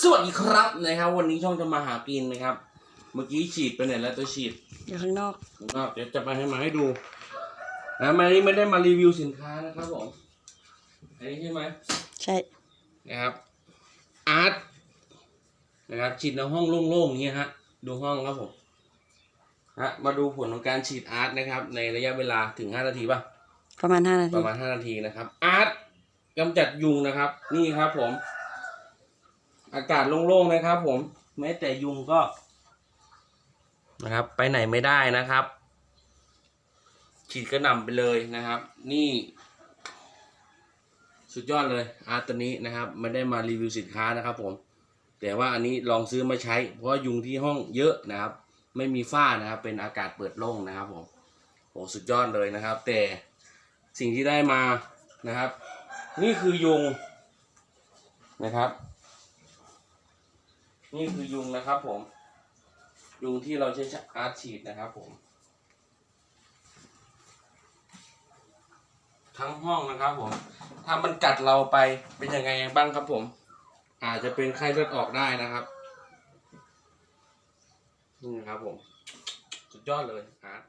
สวัสดีครับนะครับ วันนี้ช่องจะมาหากินนะครับ เมื่อกี้ฉีดไปไหนแล้วตัวฉีดอยู่ข้างนอกผมก็เดี๋ยวจะมาให้มาให้ดูนะมานี้ไม่ได้มารีวิวสินค้านะครับผมอันนี้ใช่ไหมใช่นะครับอาร์ตนะครับฉีดในห้องโล่งๆอย่างเงี้ยฮะดูห้องครับผมฮะมาดูผลของการฉีดอาร์ตนะครับ ในระยะเวลาถึง5นาทีป่ะประมาณห้านาปทีระมาณ5นาทีนะครับอาร์ตกำจัดยุงนะครับ นี่ครับผม อากาศโล่งๆนะครับ ผมแม้แต่ยุงก็ นะครับ ไปไหนไม่ได้นะครับ ฉีดกระหน่ำไปเลยนะครับ นี่ สุดยอดเลยอาร์ตนี้นะครับไม่ได้มารีวิวสินค้านะครับ ผม แต่ว่าอันนี้ลองซื้อมาใช้ เพราะยุงที่ห้องเยอะนะครับ ไม่มีฝ้านะครับ เป็นอากาศเปิดโล่งนะครับผมโอ้สุดยอดเลยนะครับ แต่สิ่งที่ได้มานะครับ นี่คือยุงนะครับ นี่คือยุงนะครับผม ยุงที่เราใช้อาร์ฉีดนะครับผม ทั้งห้องนะครับผม ถ้ามันกัดเราไปเป็นยังไงบ้างครับผม อาจจะเป็นไข้เลือดออกได้นะครับนี่นะครับผม สุดยอดเลยอาร์